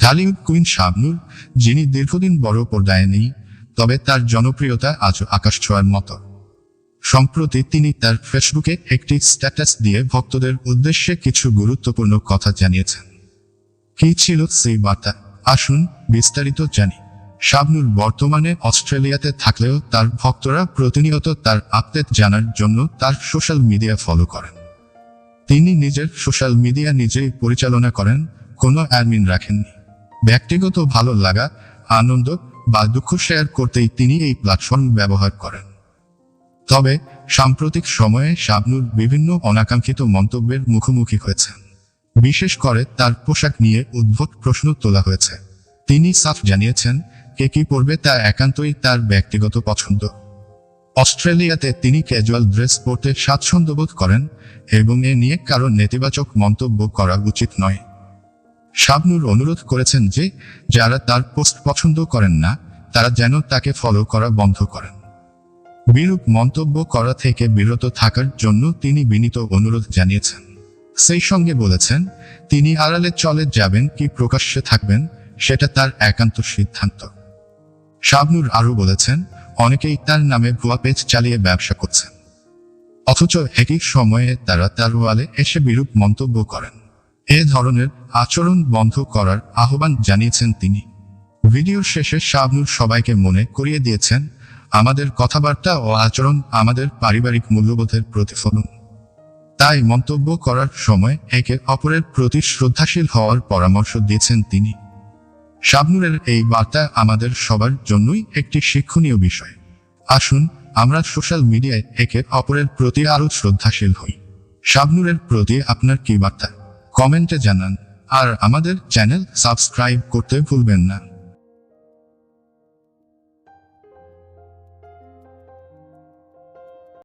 Dhallywood queen Shabnur, যিনি দীর্ঘদিন বড় পর্দায় নেই, তবে তার জনপ্রিয়তা আজও আকাশ ছোঁয়ার মতো। সম্প্রতি তিনি তার ফেসবুকে একটি স্ট্যাটাস দিয়ে ভক্তদের উদ্দেশ্যে কিছু গুরুত্বপূর্ণ কথা জানিয়েছেন। কি ছিল সেই বার্তা? আসুন বিস্তারিত জানি। শাবনুর বর্তমানে অস্ট্রেলিয়াতে থাকলেও তার ভক্তরা প্রতিনিয়ত তার আপডেট জানার জন্য তার সোশ্যাল মিডিয়া ফলো করেন। তিনি নিজের সোশ্যাল মিডিয়া নিজেই পরিচালনা করেন, কোনো অ্যাডমিন রাখেননি। ব্যক্তিগত ভালো লাগা, আনন্দ বা দুঃখ শেয়ার করতেই তিনি এই প্ল্যাটফর্ম ব্যবহার করেন। তবে, সাম্প্রতিক সময়ে শাবনুর বিভিন্ন অনাকাঙ্ক্ষিত মন্তব্যের মুখোমুখি হয়েছেন। বিশেষ করে তার পোশাক নিয়ে উদ্ভট প্রশ্ন তোলা হয়েছে। তিনি সাফ জানিয়েছেন, কে কি পরবে তা একান্তই তার ব্যক্তিগত পছন্দ। অস্ট্রেলিয়াতে তিনি ক্যাজুয়াল ড্রেস পরতে স্বাচ্ছন্দ্যবোধ করেন এবং এ নিয়ে কারও নেতিবাচক মন্তব্য করা উচিত নয়। শাবনুর অনুরোধ করেছেন যে, যারা তার পোস্ট পছন্দ করেন না, তারা যেন তাকে ফলো করা বন্ধ করেন। বিরূপ মন্তব্য করা থেকে বিরত থাকার জন্য তিনি বিনীত অনুরোধ জানিয়েছেন। সেই সঙ্গে বলেছেন, তিনি আড়ালে চলে যাবেন কি প্রকাশ্যে থাকবেন, সেটা তার একান্ত সিদ্ধান্ত। শাবনুর আরও বলেছেন, অনেকেই তার নামে ভুয়া পেজ চালিয়ে ব্যবসা করছেন। অথচ একই সময়ে তারা তার ওয়ালে এসে বিরূপ মন্তব্য করেন। এ ধরনের আচরণ বন্ধ করার আহ্বান জানিয়েছেন তিনি। ভিডিওর শেষে শাবনুর সবাইকে মনে করিয়ে দিয়েছেন, আমাদের কথাবার্তা ও আচরণ আমাদের পারিবারিক মূল্যবোধের প্রতিফলন। তাই মন্তব্য করার সময় একে অপরের প্রতি শ্রদ্ধাশীল হওয়ার পরামর্শ দিয়েছেন তিনি। শাবনুরের এই বার্তা আমাদের সবার জন্যই একটি শিক্ষণীয় বিষয়। আসুন, আমরা সোশ্যাল মিডিয়ায় একে অপরের প্রতি আরও শ্রদ্ধাশীল হই। শাবনুরের প্রতি আপনার কি বার্তা? কমেন্টে জানান। আর আমাদের চ্যানেল সাবস্ক্রাইব করতে ভুলবেন না।